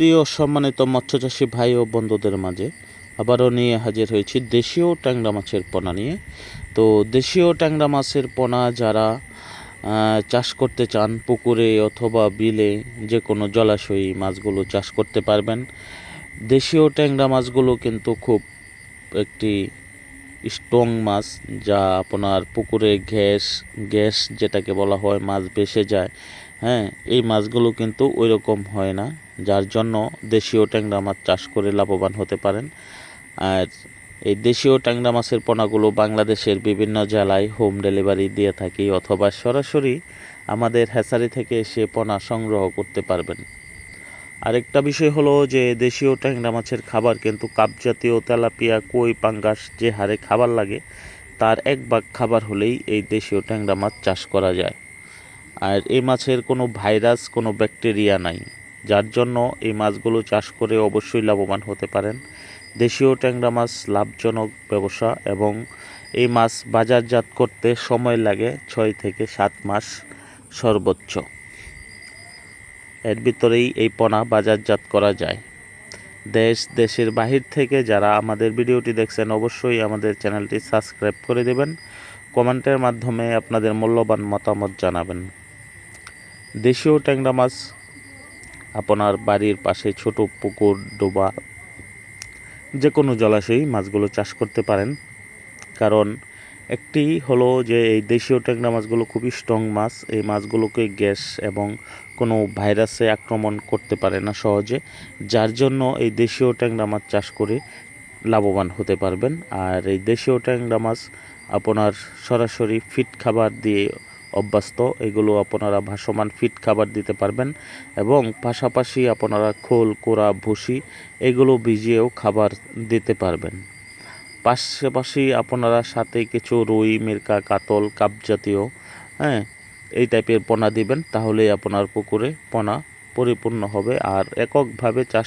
প্রিয় সম্মানিত মৎস্যচাষী ভাই ও বন্ধুদের মাঝে আবারও নিয়ে হাজির হয়েছি দেশীয় ট্যাংরা মাছের পোনা নিয়ে। তো দেশীয় ট্যাংরা মাছের পোনা যারা চাষ করতে চান, পুকুরে অথবা বিলে যে কোনো জলাশয়ী মাছগুলো চাষ করতে পারবেন। দেশীয় ট্যাংরা মাছগুলো কিন্তু খুব একটি স্ট্রং মাছ, যা আপনার পুকুরে গ্যাস গ্যাস যেটাকে বলা হয়, মাছ বেসে যায়। হ্যাঁ এই মাছগুলো কিন্তু ওই রকম হয় না। যার জন্য দেশীয় ট্যাংরা মাছ চাষ করে লাভবান হতে পারেন। আর এই দেশীয় ট্যাংরা মাছের পোনাগুলো বাংলাদেশের বিভিন্ন জেলায় হোম ডেলিভারি দিয়ে থাকি অথবা সরাসরি আমাদের হ্যাচারি থেকে এসে পোনা সংগ্রহ করতে পারবেন। আরেকটা বিষয় হলো যে দেশীয় ট্যাংরা মাছের খাবার কিন্তু কাপ জাতীয় তেলাপিয়া, কই, পাঙ্গাস যে হারে খাবার লাগে, তার এক ভাগ খাবার হলেই এই দেশীয় ট্যাংরা মাছ চাষ করা যায়। আর এই মাছের কোনো ভাইরাস, কোনো ব্যাকটেরিয়া নাই। যার জন্য এই মাছগুলো চাষ করে অবশ্যই লাভবান হতে পারেন। দেশীয় ট্যাংরা মাছ লাভজনক ব্যবসা এবং এই মাছ বাজারজাত করতে সময় লাগে ছয় থেকে সাত মাস সর্বোচ্চ। এর ভিতরেই এই পোনা বাজারজাত করা যায়। দেশ, দেশের বাহির থেকে যারা আমাদের ভিডিওটি দেখছেন, অবশ্যই আমাদের চ্যানেলটি সাবস্ক্রাইব করে দেবেন। কমেন্টের মাধ্যমে আপনাদের মূল্যবান মতামত জানাবেন। দেশীয় ট্যাংরা মাছ আপনার বাড়ির পাশে ছোট পুকুর, ডোবা যে কোনো জলাশয়েই মাছগুলো চাষ করতে পারেন। কারণ একটি হলো যে এই দেশীয় ট্যাংরা মাছগুলো খুবই স্ট্রং মাছ, এই মাছগুলোকে গ্যাস এবং কোনো ভাইরাসে আক্রমণ করতে পারে না সহজে, যার জন্য এই দেশীয় ট্যাংরা মাছ চাষ করে লাভবান হতে পারবেন। আর এই দেশীয় ট্যাংরা মাছ আপনার সরাসরি ফিট খাবার দিয়ে অভ্যস্ত, এগুলো আপনারা ভাসমান ফিট খাবার দিতে পারবেন এবং পাশাপাশি আপনারা খোল, কোড়া, ভুসি এগুলো ভিজিয়েও খাবার দিতে পারবেন। পাশাপাশি আপনারা সাথে কিছু রুই, মিরকা, কাতল, কাপ জাতীয় হ্যাঁ এই টাইপের পোনা দিবেন, তাহলেই আপনার পুকুরে পোনা পরিপূর্ণ হবে আর এককভাবে চাষ